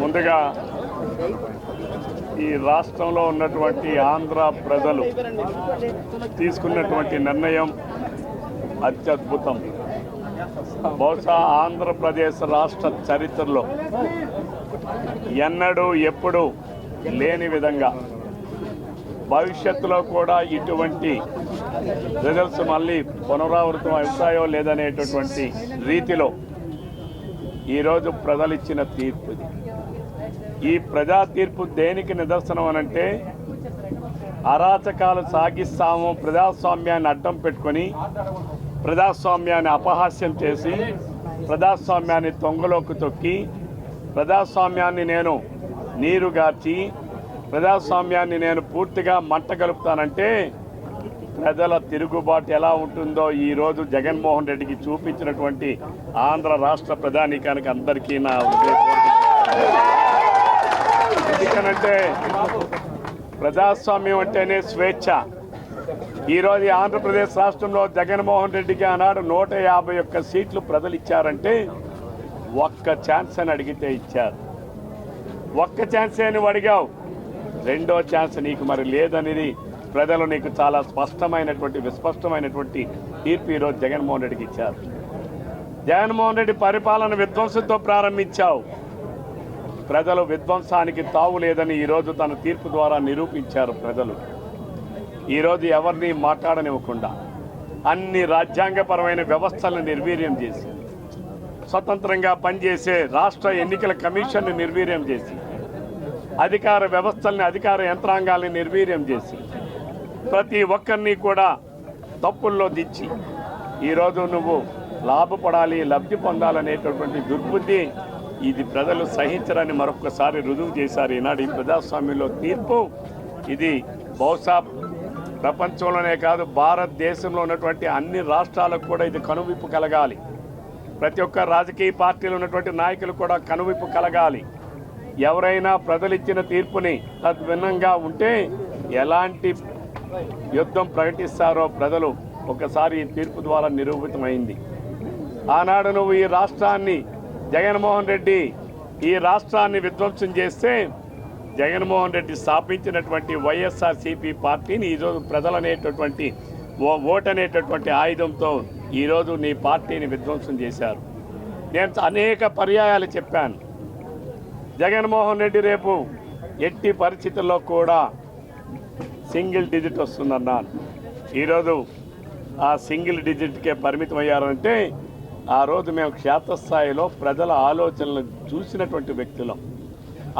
ముందుగా ఈ రాష్ట్రంలో ఉన్నటువంటి ఆంధ్ర ప్రజలు తీసుకున్నటువంటి నిర్ణయం అత్యద్భుతం. బహుశా ఆంధ్రప్రదేశ్ రాష్ట్ర చరిత్రలో ఎన్నడూ ఎప్పుడూ లేని విధంగా భవిష్యత్తులో కూడా ఇటువంటి రిజల్ట్స్ మళ్ళీ పునరావృతం అవుతాయో లేదనేటటువంటి రీతిలో ఈరోజు ప్రజలు ఇచ్చిన తీర్పు ఈ ప్రజా తీర్పు దేనికి నిదర్శనం అనంటే అరాచకాలు సాగిస్తాము ప్రజాస్వామ్యాన్ని అడ్డం పెట్టుకొని ప్రజాస్వామ్యాన్ని అపహాస్యం చేసి ప్రజాస్వామ్యాన్ని తొంగలోకి తొక్కి ప్రజాస్వామ్యాన్ని నేను నీరుగార్చి ప్రజాస్వామ్యాన్ని నేను పూర్తిగా మంట కలుపుతానంటే ప్రజల తిరుగుబాటు ఎలా ఉంటుందో ఈరోజు జగన్మోహన్ రెడ్డికి చూపించినటువంటి ఆంధ్ర రాష్ట్ర ప్రధానికానికి అందరికీ నా ఎందుకనంటే ప్రజాస్వామ్యం అంటేనే స్వేచ్ఛ. ఈరోజు ఆంధ్రప్రదేశ్ రాష్ట్రంలో జగన్మోహన్ రెడ్డికి ఆనాడు నూట యాభై ఒక్క సీట్లు ప్రజలు ఇచ్చారంటే ఒక్క ఛాన్స్ అని అడిగితే ఇచ్చారు. ఒక్క ఛాన్స్ అని నువ్వు అడిగావు. రెండో ఛాన్స్ నీకు మరి లేదనేది ప్రజలు నీకు చాలా స్పష్టమైనటువంటి విస్పష్టమైనటువంటి తీర్పు ఈరోజు జగన్మోహన్ రెడ్డికి ఇచ్చారు. జగన్మోహన్ రెడ్డి పరిపాలన విధ్వంసంతో ప్రారంభించావు. ప్రజలు విధ్వంసానికి తావు లేదని ఈరోజు తన తీర్పు ద్వారా నిరూపించారు ప్రజలు. ఈరోజు ఎవరిని మాట్లాడనివ్వకుండా అన్ని రాజ్యాంగపరమైన వ్యవస్థలను నిర్వీర్యం చేసి స్వతంత్రంగా పనిచేసే రాష్ట్ర ఎన్నికల కమిషన్ను నిర్వీర్యం చేసి అధికార వ్యవస్థల్ని అధికార యంత్రాంగాల్ని నిర్వీర్యం చేసి ప్రతి ఒక్కరిని కూడా తప్పుల్లో దిచ్చి ఈరోజు నువ్వు లాభపడాలి లబ్ధి పొందాలనేటటువంటి దుర్బుద్ధి ఇది ప్రజలు సహించరని మరొకసారి రుజువు చేశారు. ఈనాడు ఈ ప్రజాస్వామ్యంలో తీర్పు ఇది బహుశా ప్రపంచంలోనే కాదు భారతదేశంలో ఉన్నటువంటి అన్ని రాష్ట్రాలకు కూడా ఇది కనువిప్పు కలగాలి. ప్రతి ఒక్క రాజకీయ పార్టీలో ఉన్నటువంటి నాయకులు కూడా కనువిప్పు కలగాలి. ఎవరైనా ప్రజలు ఇచ్చిన తీర్పుని తద్భిన్నంగా ఉంటే ఎలాంటి యుద్ధం ప్రకటిస్తారో ప్రజలు ఒకసారి ఈ తీర్పు ద్వారా నిరూపితమైంది. ఆనాడు నువ్వు ఈ రాష్ట్రాన్ని జగన్మోహన్ రెడ్డి ఈ రాష్ట్రాన్ని విధ్వంసం చేస్తే జగన్మోహన్ రెడ్డి స్థాపించినటువంటి వైఎస్ఆర్సీపీ పార్టీని ఈరోజు ప్రజలనేటటువంటి ఓ ఓటు అనేటటువంటి ఆయుధంతో ఈరోజు నీ పార్టీని విధ్వంసం చేశారు. నేను అనేక పర్యాయాలు చెప్పాను. జగన్మోహన్ రెడ్డి రేపు ఎట్టి పరిస్థితుల్లో కూడా సింగిల్ డిజిట్ వస్తుందన్నాను ఈరోజు ఆ సింగిల్ డిజిట్కే పరిమితం అయ్యారంటే ఆ రోజు మేము క్షేత్రస్థాయిలో ప్రజల ఆలోచనలు చూసినటువంటి వ్యక్తులం.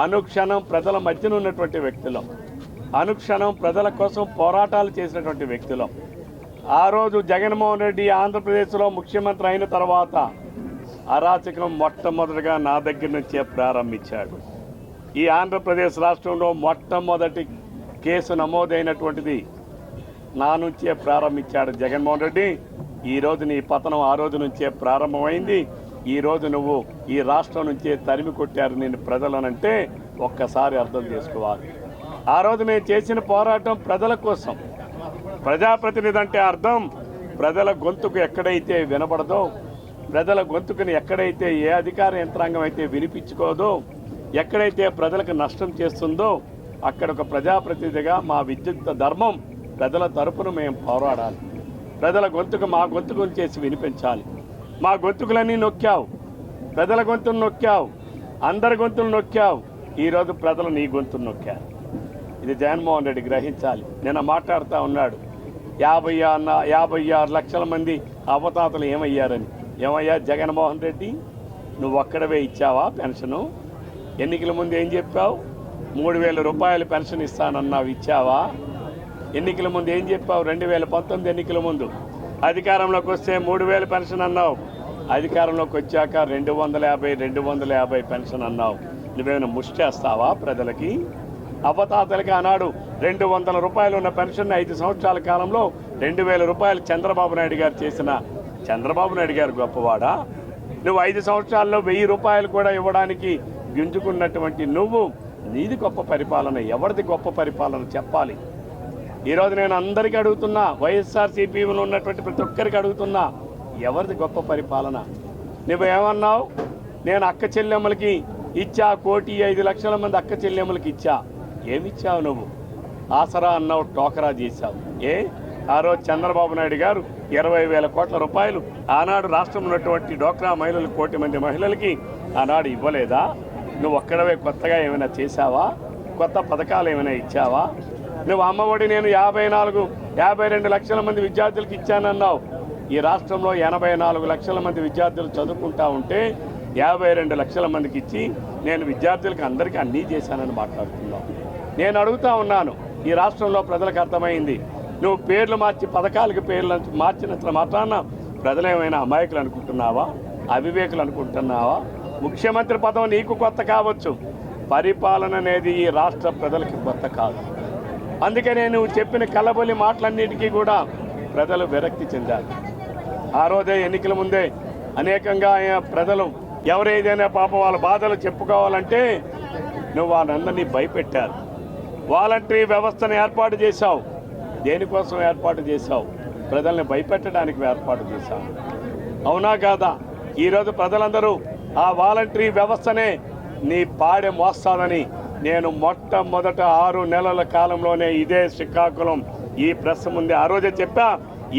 అనుక్షణం ప్రజల మధ్యన ఉన్నటువంటి వ్యక్తులం. అనుక్షణం ప్రజల కోసం పోరాటాలు చేసినటువంటి వ్యక్తులం. ఆ రోజు జగన్మోహన్ రెడ్డి ఆంధ్రప్రదేశ్లో ముఖ్యమంత్రి అయిన తర్వాత అరాచకం మొట్టమొదటిగా నా దగ్గర నుంచే ప్రారంభించాడు. ఈ ఆంధ్రప్రదేశ్ రాష్ట్రంలో మొట్టమొదటి కేసు నమోదైనటువంటిది నా నుంచే ప్రారంభించాడు జగన్మోహన్ రెడ్డి. ఈ రోజు నీ పతనం ఆ రోజు నుంచే ప్రారంభమైంది. ఈ రోజు నువ్వు ఈ రాష్ట్రం నుంచే తరిమి కొట్టారు నేను ప్రజలనంటే ఒక్కసారి అర్థం చేసుకోవాలి. ఆ రోజు మేము చేసిన పోరాటం ప్రజల కోసం. ప్రజాప్రతినిధి అంటే అర్థం ప్రజల గొంతుకు ఎక్కడైతే వినబడదో ప్రజల గొంతుకుని ఎక్కడైతే ఏ అధికార యంత్రాంగం అయితే వినిపించుకోదో ఎక్కడైతే ప్రజలకు నష్టం చేస్తుందో అక్కడ ఒక ప్రజాప్రతినిధిగా మా విద్యుత్ ధర్మం ప్రజల తరపున మేము పోరాడాలి. ప్రజల గొంతుకు మా గొంతుకుని చేసి వినిపించాలి. మా గొంతుకులన్నీ నొక్కావు. ప్రజల గొంతును నొక్కావు. అందరి గొంతులు నొక్కావు. ఈరోజు ప్రజలు నీ గొంతును నొక్కారు. ఇది జగన్మోహన్ రెడ్డి గ్రహించాలి. నిన్న మాట్లాడుతూ ఉన్నాడు. యాభై ఆరు యాభై ఆరు లక్షల మంది అవతాతలు ఏమయ్యారని. ఏమయ్యా జగన్మోహన్ రెడ్డి? నువ్వు ఒక్కడవే ఇచ్చావా పెన్షను? ఎన్నికల ముందు ఏం చెప్పావు? మూడు వేల రూపాయలు పెన్షన్ ఇస్తానన్నావు ఇచ్చావా? ఎన్నికల ముందు ఏం చెప్పావు? రెండు వేల పంతొమ్మిది ఎన్నికల ముందు. అధికారంలోకి వస్తే మూడు వేల పెన్షన్ అన్నావు. అధికారంలోకి వచ్చాక రెండు వందల యాభై రెండు వందల యాభై పెన్షన్ అన్నావు. నువ్వేమైనా ముష్టేస్తావా ప్రజలకి? అవతాతలకి ఆనాడు రెండు వందల రూపాయలు ఉన్న పెన్షన్ ఐదు సంవత్సరాల కాలంలో రెండు వేల రూపాయలు చంద్రబాబు నాయుడు గారు చేసిన. చంద్రబాబు నాయుడు గారు గొప్పవాడా? నువ్వు ఐదు సంవత్సరాల్లో వెయ్యి రూపాయలు కూడా ఇవ్వడానికి గింజుకున్నటువంటి నువ్వు నీది గొప్ప పరిపాలన ఎవరిది గొప్ప పరిపాలన చెప్పాలి. ఈరోజు నేను అందరికీ అడుగుతున్నా వైఎస్ఆర్ ఉన్నటువంటి ప్రతి ఒక్కరికి అడుగుతున్నా ఎవరిది గొప్ప పరిపాలన? నువ్వు ఏమన్నావు నేను అక్క చెల్లెమ్మలకి ఇచ్చా కోటి ఐదు లక్షల మంది అక్క చెల్లెమ్మలకి ఇచ్చా. ఏమిచ్చావు నువ్వు? ఆసరా అన్నావు టోకరా చేశావు. ఏ? ఆ రోజు చంద్రబాబు నాయుడు గారు ఇరవై వేల కోట్ల రూపాయలు ఆనాడు రాష్ట్రం ఉన్నటువంటి డోక్రా మహిళలు కోటి మంది మహిళలకి ఆనాడు ఇవ్వలేదా? నువ్వు ఒక్కడవే కొత్తగా ఏమైనా చేశావా? కొత్త పథకాలు ఏమైనా ఇచ్చావా? నువ్వు అమ్మఒడి నేను యాభై నాలుగు యాభై రెండు లక్షల మంది విద్యార్థులకు ఇచ్చానన్నావు. ఈ రాష్ట్రంలో ఎనభై నాలుగు లక్షల మంది విద్యార్థులు చదువుకుంటా ఉంటే యాభై రెండు లక్షల మందికి ఇచ్చి నేను విద్యార్థులకు అందరికీ అన్నీ చేశానని మాట్లాడుతున్నావు. నేను అడుగుతా ఉన్నాను ఈ రాష్ట్రంలో ప్రజలకు అర్థమైంది. నువ్వు పేర్లు మార్చి పథకాలకు పేర్లు మార్చినంత మాత్రాన ప్రజలు ఏమైనా అమాయకులు అనుకుంటున్నావా? అవివేకులు అనుకుంటున్నావా? ముఖ్యమంత్రి పదం నీకు కొత్త కావచ్చు. పరిపాలన అనేది ఈ రాష్ట్ర ప్రజలకి కొత్త కాదు. అందుకే నేను చెప్పిన కలబొలి మాటలన్నిటికీ కూడా ప్రజలు విరక్తి చెందారు. ఆ రోజే ఎన్నికల ముందే అనేకంగా ప్రజలు ఎవరేదైనా పాపం వాళ్ళ బాధలు చెప్పుకోవాలంటే నువ్వు వాళ్ళందరినీ భయపెట్టారు. వాలంటరీ వ్యవస్థను ఏర్పాటు చేశావు. దేనికోసం ఏర్పాటు చేశావు? ప్రజల్ని భయపెట్టడానికి ఏర్పాటు చేశావు. అవునా కాదా? ఈరోజు ప్రజలందరూ ఆ వాలంటరీ వ్యవస్థనే నీ పాడె మోస్తానని నేను మొట్టమొదట ఆరు నెలల కాలంలోనే ఇదే శ్రీకాకుళం ఈ ప్రెస్ ముందే ఆ రోజే చెప్పా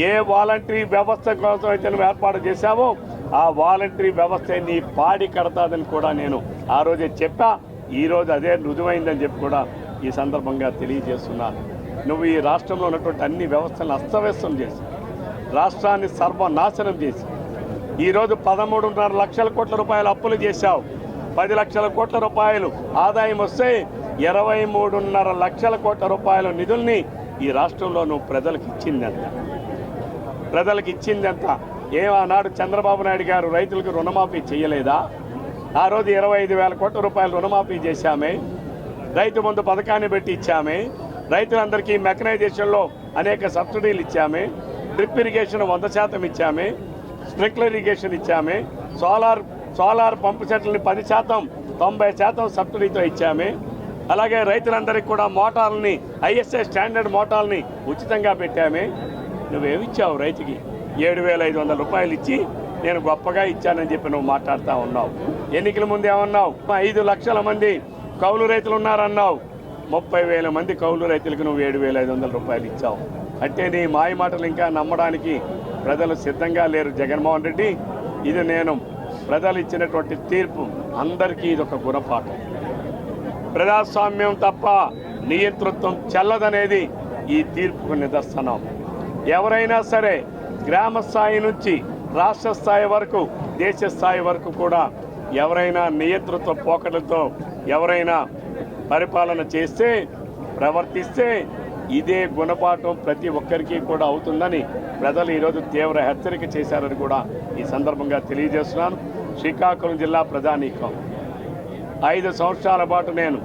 ఏ వాలంటరీ వ్యవస్థ కోసం అయితే నువ్వు ఏర్పాటు చేశావో ఆ వాలంటరీ వ్యవస్థ నీ పాడి కడతాదని కూడా నేను ఆ రోజే చెప్పా. ఈ రోజు అదే రుజువైందని చెప్పి కూడా ఈ సందర్భంగా తెలియజేస్తున్నాను నువ్వు ఈ రాష్ట్రంలో ఉన్నటువంటి అన్ని వ్యవస్థలను అస్తవ్యస్తం చేసి రాష్ట్రాన్ని సర్వనాశనం చేసి ఈరోజు పదమూడున్నర లక్షల కోట్ల రూపాయలు అప్పులు చేశావు. పది లక్షల కోట్ల రూపాయలు ఆదాయం వస్తే ఇరవై మూడున్నర లక్షల కోట్ల రూపాయల నిధుల్ని ఈ రాష్ట్రంలో నువ్వు ప్రజలకు ఇచ్చిందంత ప్రజలకు ఇచ్చిందంత ఏమన్నాడు చంద్రబాబు నాయుడు గారు రైతులకు రుణమాఫీ చేయలేదా? ఆ రోజు ఇరవై ఐదు వేల కోట్ల రూపాయలు రుణమాఫీ చేశామే. రైతు ముందు పథకాన్ని పెట్టి ఇచ్చామే. రైతులందరికీ మెకనైజేషన్లో అనేక సబ్సిడీలు ఇచ్చామే. డ్రిప్ ఇరిగేషన్ వంద శాతం ఇచ్చామే. స్ప్రింక్లర్ ఇరిగేషన్ ఇచ్చామే. సోలార్ సోలార్ పంపు సెట్లని పది శాతం తొంభై శాతం సబ్సిడీతో ఇచ్చామే. అలాగే రైతులందరికీ కూడా మోటార్లని ఐఎస్ఐ స్టాండర్డ్ మోటార్ని ఉచితంగా పెట్టామే. నువ్వేమిచ్చావు రైతుకి? ఏడు వేల ఐదు వందల రూపాయలు ఇచ్చి నేను గొప్పగా ఇచ్చానని చెప్పి నువ్వు మాట్లాడుతూ ఉన్నావు. ఎన్నికల ముందు ఏమన్నావు? ఐదు లక్షల మంది కౌలు రైతులు ఉన్నారన్నావు. ముప్పై వేల మంది కౌలు రైతులకు నువ్వు ఏడు వేల ఐదు వందల రూపాయలు ఇచ్చావు. అంటే నీ మాయ మాటలు ఇంకా నమ్మడానికి ప్రజలు సిద్ధంగా లేరు జగన్మోహన్ రెడ్డి. ఇది నేను ప్రజలు ఇచ్చినటువంటి తీర్పు. అందరికీ ఇది ఒక గుణపాఠం. ప్రజాస్వామ్యం తప్ప నియంతృత్వం చెల్లదనేది ఈ తీర్పుకు నిదర్శనం. ఎవరైనా సరే గ్రామ స్థాయి నుంచి రాష్ట్ర స్థాయి వరకు దేశ స్థాయి వరకు కూడా ఎవరైనా నియంతృత్వ పోకడలతో ఎవరైనా పరిపాలన చేస్తే ప్రవర్తిస్తే ఇదే గుణపాఠం ప్రతి ఒక్కరికి కూడా అవుతుందని ప్రజలు ఈరోజు తీవ్ర హెచ్చరిక చేశారని కూడా ఈ సందర్భంగా తెలియజేస్తున్నాను. శ్రీకాకుళం జిల్లా ప్రజానీకం. ఐదు సంవత్సరాల పాటు నేను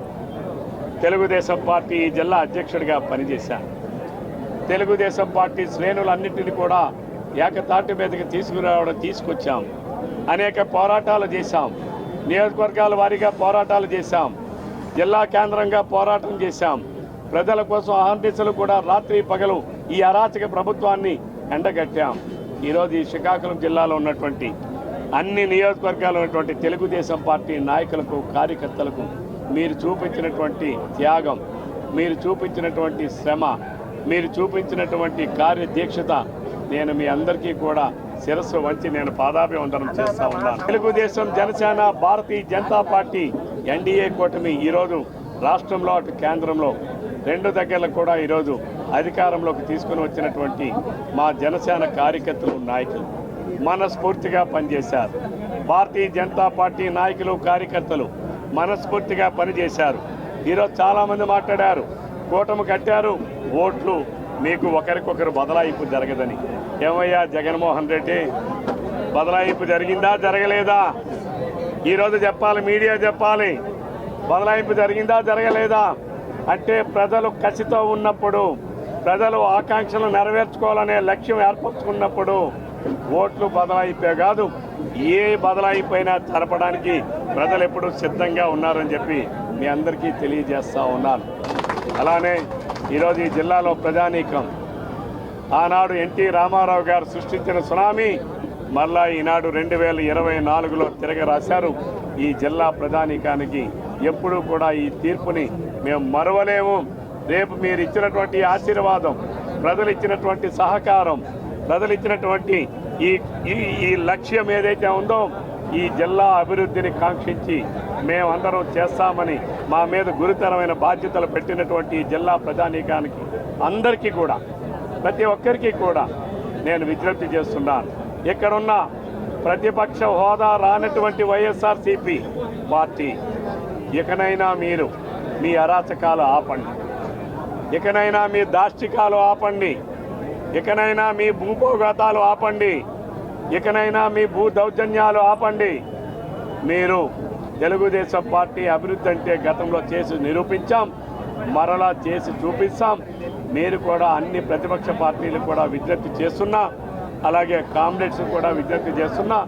తెలుగుదేశం పార్టీ జిల్లా అధ్యక్షుడిగా పనిచేశాను. తెలుగుదేశం పార్టీ శ్రేణులన్నింటినీ కూడా ఏకతాటి మీదకి తీసుకురావడం తీసుకొచ్చాం. అనేక పోరాటాలు చేశాం. నియోజకవర్గాల వారీగా పోరాటాలు చేశాం. జిల్లా కేంద్రంగా పోరాటం చేశాం. ప్రజల కోసం ఆంధ్రదేశంలో కూడా రాత్రి పగలు ఈ అరాచక ప్రభుత్వాన్ని ఎండగట్టాం. ఈరోజు ఈ శ్రీకాకుళం జిల్లాలో ఉన్నటువంటి అన్ని నియోజకవర్గాలు ఉన్నటువంటి తెలుగుదేశం పార్టీ నాయకులకు కార్యకర్తలకు మీరు చూపించినటువంటి త్యాగం మీరు చూపించినటువంటి శ్రమ మీరు చూపించినటువంటి కార్యదీక్షత నేను మీ అందరికీ కూడా శిరస్సు వంచి నేను పాదాభివందనం చేస్తా ఉన్నాను. తెలుగుదేశం జనసేన భారతీయ జనతా పార్టీ ఎన్డీఏ కూటమి ఈరోజు రాష్ట్రంలో అటు కేంద్రంలో రెండు దగ్గరలో కూడా ఈరోజు అధికారంలోకి తీసుకుని వచ్చినటువంటి మా జనసేన కార్యకర్తలు నాయకులు మనస్ఫూర్తిగా పనిచేశారు. భారతీయ జనతా పార్టీ నాయకులు కార్యకర్తలు మనస్ఫూర్తిగా పనిచేశారు. ఈరోజు చాలామంది మాట్లాడారు కూటమి కట్టారు ఓట్లు మీకు ఒకరికొకరు బదలాయింపు జరగదని. ఏమయ్యా జగన్మోహన్ రెడ్డి బదలాయింపు జరిగిందా జరగలేదా? ఈరోజు చెప్పాలి మీడియా చెప్పాలి బదలాయింపు జరిగిందా జరగలేదా? అంటే ప్రజలు కసితో ఉన్నప్పుడు ప్రజలు ఆకాంక్షలు నెరవేర్చుకోవాలనే లక్ష్యం ఏర్పరచుకున్నప్పుడు ఓట్లు బదలాయిపే కాదు ఏ బదలాయిపోయినా జరపడానికి ప్రజలు ఎప్పుడు సిద్ధంగా ఉన్నారని చెప్పి మీ అందరికీ తెలియజేస్తూ ఉన్నాను. అలానే ఈరోజు ఈ జిల్లాలో ప్రజానీకం. ఆనాడు ఎన్టీ రామారావు గారు సృష్టించిన సునామీ మళ్ళా ఈనాడు రెండు వేల ఇరవై నాలుగులో తిరగ రాశారు ఈ జిల్లా ప్రధానికానికి ఎప్పుడూ కూడా ఈ తీర్పుని మేము మరవలేము. రేపు మీరు ఇచ్చినటువంటి ఆశీర్వాదం ప్రజలు ఇచ్చినటువంటి సహకారం ప్రజలు ఇచ్చినటువంటి ఈ ఈ ఈ లక్ష్యం ఏదైతే ఉందో ఈ జిల్లా అభివృద్ధిని కాంక్షించి మేమందరం చేస్తామని మా మీద గురుతరమైన బాధ్యతలు పెట్టినటువంటి ఈ జిల్లా ప్రధానికానికి అందరికీ కూడా ప్రతి ఒక్కరికి కూడా నేను విజ్ఞప్తి చేస్తున్నాను. ఇక్కడున్న ప్రతిపక్ష హోదా రానటువంటి వైఎస్ఆర్సీపీ పార్టీ ఇకనైనా మీరు మీ అరాచకాలు ఆపండి. ఇకనైనా మీ దాష్టికాలు ఆపండి. ఇకనైనా మీ భూభోగతాలు ఆపండి. ఇకనైనా మీ భూ దౌర్జన్యాలు ఆపండి. మీరు తెలుగుదేశం పార్టీ అభివృద్ధి అంటే గతంలో చేసి నిరూపించాం మరలా చేసి చూపిస్తాం. మీరు కూడా అన్ని ప్రతిపక్ష పార్టీలు కూడా విజ్ఞప్తి చేస్తున్నా అలాగే కామ్రేడ్స్ కూడా విజ్ఞప్తి చేస్తున్నా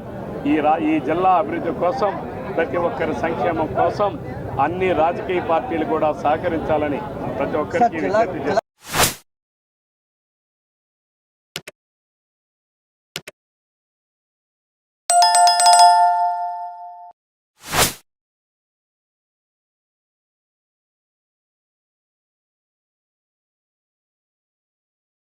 ఈ రా ఈ జిల్లా అభివృద్ధి కోసం ప్రతి ఒక్కరి సంక్షేమం కోసం అన్ని రాజకీయ పార్టీలు కూడా సహకరించాలని ప్రతి ఒక్కరికి